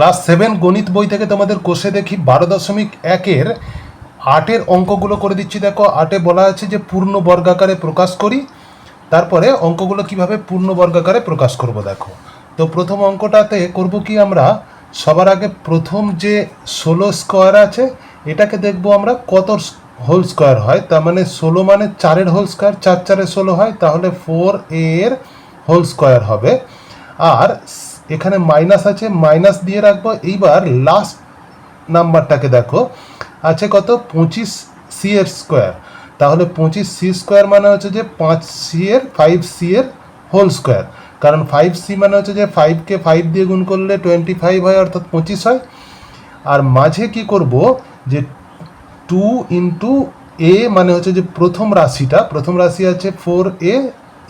Class seven গণিত বই থেকে তোমাদের কোষে দেখি বারো দশমিক একের আটের অঙ্কগুলো করে দিচ্ছি। দেখো, আটে বলা আছে যে পূর্ণ বর্গাকারে প্রকাশ করি। তারপরে অঙ্কগুলো কীভাবে পূর্ণ বর্গাকারে প্রকাশ করব দেখো। তো প্রথম অঙ্কটাতে করব কি আমরা? সবার আগে প্রথম যে ষোলো স্কোয়ার আছে, এটাকে দেখব আমরা কত হোল স্কোয়ার হয়। তার মানে ষোলো মানে চারের হোল স্কোয়ার, চার চারে ষোলো হয়, তাহলে ফোর এর হোল স্কোয়ার হবে। আর এখানে মাইনাস আছে মাইনাস দিয়ে রাখব। এইবার লাস্ট নাম্বারটাকে দেখো। আছে কত? পঁচিশ সি এর স্কোয়ার তাহলে পঁচিশ সি স্কোয়ার মানে হচ্ছে যে পাঁচ সি এর ফাইভ সি এর হোল স্কোয়ার কারণ ফাইভ সি মানে হচ্ছে যে ফাইভকে ফাইভ দিয়ে গুণ করলে টোয়েন্টি ফাইভ হয়, অর্থাৎ পঁচিশ হয়। আর মাঝে কি করব? যে টু ইন্টু এ মানে হচ্ছে যে প্রথম রাশিটা, প্রথম রাশি আছে ফোর এ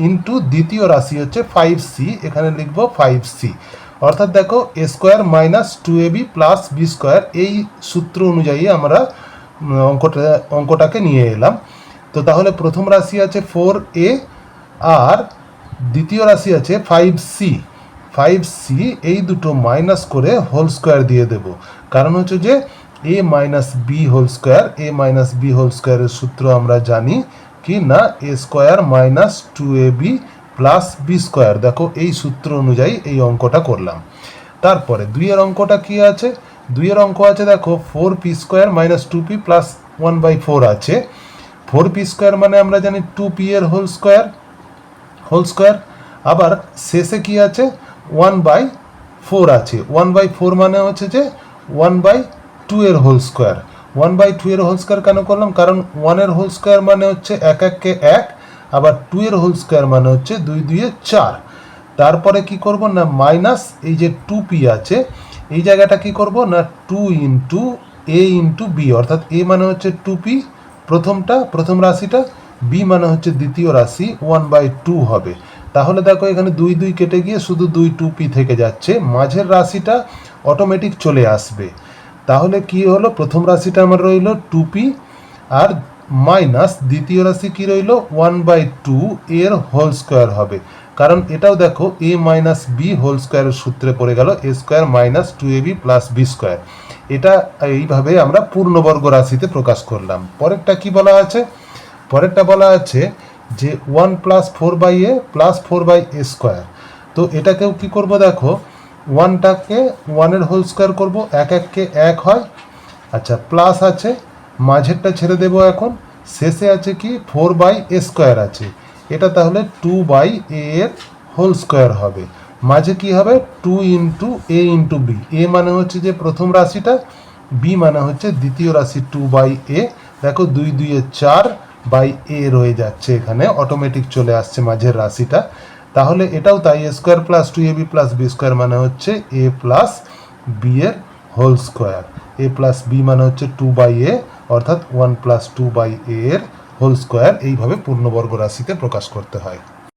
ইন্টু দ্বিতীয় রাশি হচ্ছে ফাইভ সি এখানে লিখব ফাইভ সি অর্থাৎ দেখো A square minus two A B plus B square এই সূত্র অনুযায়ী আমরা অঙ্কটা, অঙ্কটাকে নিয়ে এলাম। তো তাহলে প্রথম রাশি আছে ফোর এ আর দ্বিতীয় রাশি আছে ফাইভ সি ফাইভ সি এই দুটো মাইনাস করে হোল স্কোয়ার দিয়ে দেব। কারণ হচ্ছে যে A minus B whole square A minus B whole স্কোয়ারের সূত্র আমরা জানি। কি? না A square minus two A B plus B square দেখো, এই সূত্র অনুযায়ী এই অঙ্কটা করলাম। তারপরে, দুইয়ের অঙ্কটা কি আছে? দুইয়ের অঙ্ক আছে, দেখো four P square minus two P plus one by four আছে। ফোর পি স্কোয়ার মানে আমরা জানি টু পি এর হোল স্কোয়ার হোল স্কোয়ার আবার শেষে কি আছে? ওয়ান বাই ফোর আছে। ওয়ান বাই ফোর মানে হচ্ছে যে ওয়ান বাই টু এর whole square one by two এর হোল স্কোয়ার কেন করলাম? কারণ ওয়ানের হোল স্কোয়ার মানে হচ্ছে এক এককে এক, আবার টু এর হোল স্কোয়ার মানে হচ্ছে দুই দুইয়ে চার। তারপরে কি করব না মাইনাস এই যে টু পি আছে, এই জায়গাটা কি করব না two into A into B অর্থাৎ এ মানে হচ্ছে টু পি প্রথমটা, প্রথম রাশিটা বি মানে হচ্ছে দ্বিতীয় রাশি ওয়ান বাই টু হবে। তাহলে দেখো এখানে দুই দুই কেটে গিয়ে শুধু দুই টু পি থেকে যাচ্ছে, মাঝের রাশিটা অটোমেটিক চলে আসবে। তাহলে কি হলো? প্রথম রাশিটা আমার রইল টু পি আর মাইনাস দ্বিতীয় রাশি কি রইল? ওয়ান বাই টু এর হোল স্কোয়ার হবে। কারণ এটাও দেখো এ মাইনাস বি হোল স্কোয়ারের সূত্রে পড়ে গেল A square minus two A B plus B square এটা এইভাবে আমরা পূর্ণবর্গ রাশিতে প্রকাশ করলাম। পরেরটা কি বলা আছে? পরেরটা বলা আছে যে one plus four by A plus four by A square তো এটাকেও কি করব দেখো? ওয়ানটাকে ওয়ানের হোল স্কোয়ার করব, এক এককে এক হয়। আচ্ছা প্লাস আছে, মাঝেরটা ছেড়ে দেব এখন। শেষে আছে কি, ফোর বাই এ স্কোয়ার আছে। এটা তাহলে টু বাই এ এর হোল স্কোয়ার হবে। মাঝে কি হবে, two into A into B. A মানে হচ্ছে যে প্রথম রাশিটা, বি মানে হচ্ছে দ্বিতীয় রাশি টু বাই এ। দেখো, দুই দুইয়ে চার বাই এ রয়ে যাচ্ছে এখানে, অটোমেটিক চলে আসছে মাঝের রাশিটা। তাহলে এটাও তাই A square plus two A B plus B square মানে হচ্ছে এ প্লাস বি এর whole square A plus B মানে হচ্ছে টু বাই এ অর্থাৎ one plus two by A এর হোল স্কোয়ার এইভাবে পূর্ণবর্গ রাশিতে প্রকাশ করতে হয়।